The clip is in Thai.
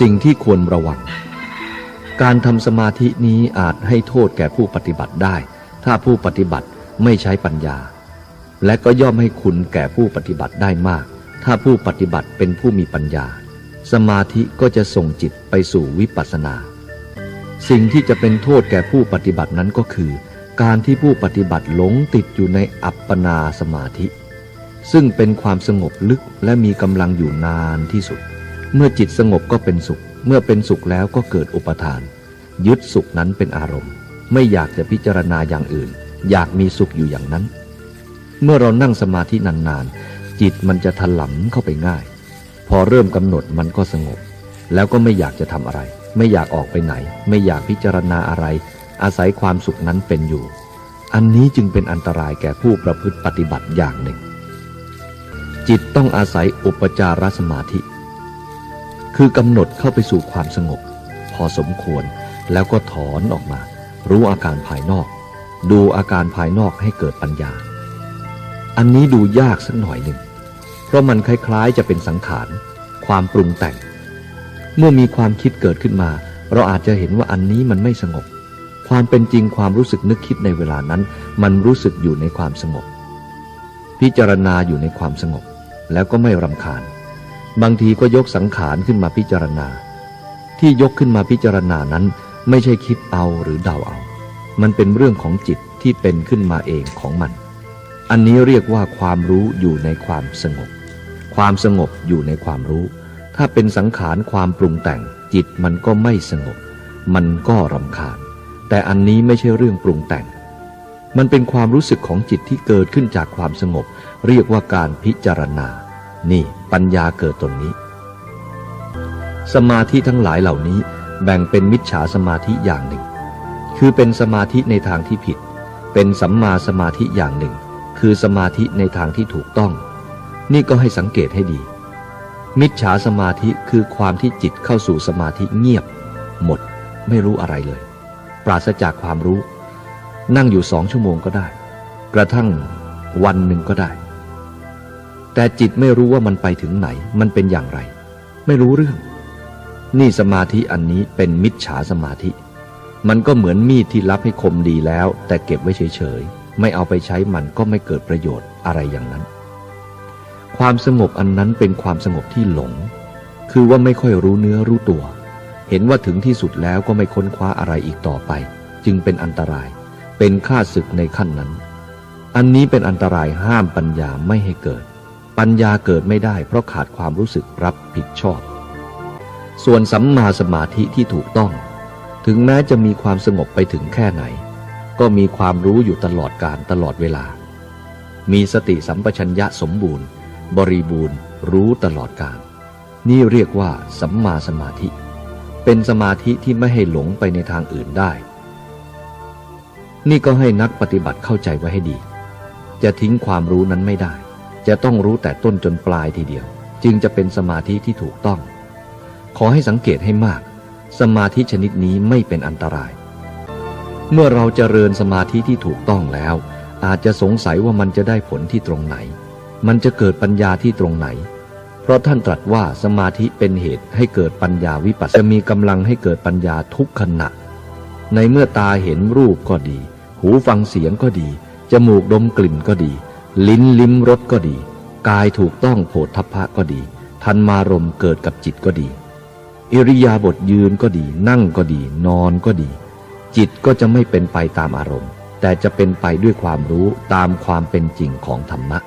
สิ่งที่ควรระวัง การทำสมาธินี้อาจให้โทษแก่ผู้ปฏิบัติได้ ถ้าผู้ปฏิบัติไม่ใช้ปัญญา และก็ย่อมให้คุณแก่ผู้ปฏิบัติได้มาก ถ้าผู้ปฏิบัติเป็นผู้มีปัญญา สมาธิก็จะส่งจิตไปสู่วิปัสสนา สิ่งที่จะเป็นโทษแก่ผู้ปฏิบัตินั้นก็คือ การที่ผู้ปฏิบัติหลงติดอยู่ในอัปปนาสมาธิ ซึ่งเป็นความสงบลึกและมีกำลังอยู่นานที่สุด เมื่อจิตสงบก็เป็นสุข เมื่อเป็นสุขแล้วก็เกิดอุปทาน ยึดสุขนั้นเป็นอารมณ์ ไม่อยากจะพิจารณาอย่างอื่น อยากมีสุขอยู่อย่างนั้น เมื่อเรานั่งสมาธินานๆ จิตมันจะถลำเข้าไปง่าย พอเริ่มกำหนดมันก็สงบ แล้วก็ไม่อยากจะทำอะไร ไม่อยากออกไปไหน ไม่อยากพิจารณาอะไร อาศัยความสุขนั้นเป็นอยู่ อันนี้จึงเป็นอันตรายแก่ผู้ประพฤติปฏิบัติอย่างหนึ่ง จิตต้องอาศัยอุปจารสมาธิ คือกำหนดเข้าไปสู่ความสงบ พอสมควรแล้วก็ถอนออกมา รู้อาการภายนอก ดูอาการภายนอกให้เกิดปัญญา อันนี้ดูยากสักหน่อยหนึ่ง เพราะมันคล้ายๆจะเป็นสังขาร ความปรุงแต่ง เมื่อมีความคิดเกิดขึ้นมา เราอาจจะเห็นว่าอันนี้มันไม่สงบ ความเป็นจริงความรู้สึกนึกคิดในเวลานั้น มันรู้สึกอยู่ในความสงบ พิจารณาอยู่ในความสงบ แล้วก็ไม่รำคาญ บางทีก็ยกสังขารขึ้นมาพิจารณา ที่ยกขึ้นมาพิจารณานั้น ไม่ใช่คิดเอาหรือเดาเอา มันเป็นเรื่องของจิตที่เป็นขึ้นมาเองของมัน อันนี้เรียกว่าความรู้อยู่ในความสงบ ความสงบอยู่ในความรู้ ถ้าเป็นสังขารความปรุงแต่ง จิตมันก็ไม่สงบ มันก็รำคาญ แต่อันนี้ไม่ใช่เรื่องปรุงแต่ง มันเป็นความรู้สึกของจิตที่เกิดขึ้นจากความสงบ เรียกว่าการพิจารณา นี่ ปัญญาเกิดตรงนี้ สมาธิทั้งหลายเหล่านี้แบ่งเป็นมิจฉาสมาธิอย่างหนึ่ง คือเป็นสมาธิในทางที่ผิด เป็นสัมมาสมาธิอย่างหนึ่ง คือสมาธิในทางที่ถูกต้อง นี่ก็ให้สังเกตให้ดี มิจฉาสมาธิคือความที่จิตเข้าสู่สมาธิเงียบ หมดไม่รู้อะไรเลย ปราศจากความรู้ นั่งอยู่สองชั่วโมงก็ได้ กระทั่งวันหนึ่งก็ได้ แต่จิตไม่รู้ว่ามันไปถึงไหน มันเป็นอย่างไร ไม่รู้เรื่อง นี่สมาธิอันนี้เป็นมิจฉาสมาธิ มันก็เหมือนมีดที่รับให้คมดีแล้ว แต่เก็บไว้เฉยๆ ไม่เอาไปใช้มันก็ไม่เกิดประโยชน์อะไรอย่างนั้น ความสงบอันนั้นเป็นความสงบที่หลง คือว่าไม่ค่อยรู้เนื้อรู้ตัว เห็นว่าถึงที่สุดแล้วก็ไม่ค้นคว้าอะไรอีกต่อไป จึงเป็นอันตราย เป็นค่าศึกในขั้นนั้น อันนี้เป็นอันตรายห้ามปัญญาไม่ให้เกิด ปัญญาเกิดไม่ได้เพราะขาดความรู้สึกรับผิดชอบ ส่วนสัมมาสมาธิที่ถูกต้อง ถึงแม้จะมีความสงบไปถึงแค่ไหน ก็มีความรู้อยู่ตลอดการตลอดเวลา มีสติสัมปชัญญะสมบูรณ์ บริบูรณ์ รู้ตลอดการ นี่เรียกว่าสัมมาสมาธิ เป็นสมาธิที่ไม่ให้หลงไปในทางอื่นได้ นี่ก็ให้นักปฏิบัติเข้าใจไว้ให้ดี จะทิ้งความรู้นั้นไม่ได้ จะต้องรู้แต่ต้นจนปลายทีเดียว จึงจะเป็นสมาธิที่ถูกต้อง ขอให้สังเกตให้มาก สมาธิชนิดนี้ไม่เป็นอันตราย เมื่อเราจเจริญสมาธิที่ถูกต้องแล้ว อาจจะสงสัยว่ามันจะได้ผลที่ตรงไหน มันจะเกิดปัญญาที่ตรงไหน เพราะท่านตรัสว่าสมาธิเป็นเหตุให้เกิดปัญญาวิปัสสนาจะมีกำลังให้เกิดปัญญาทุกขณะ ในเมื่อตาเห็นรูปก็ดี หูฟังเสียงก็ดีจมูกดมกลิ่นก็ดี ลิ้นลิ้มรสก็ดี กายถูกต้องโผฏฐัพพะก็ดี ทันมารมณ์เกิดกับจิตก็ดี อิริยาบถยืนก็ดี นั่งก็ดี นอนก็ดี จิตก็จะไม่เป็นไปตามอารมณ์ แต่จะเป็นไปด้วยความรู้ตามความเป็นจริงของธรรมะ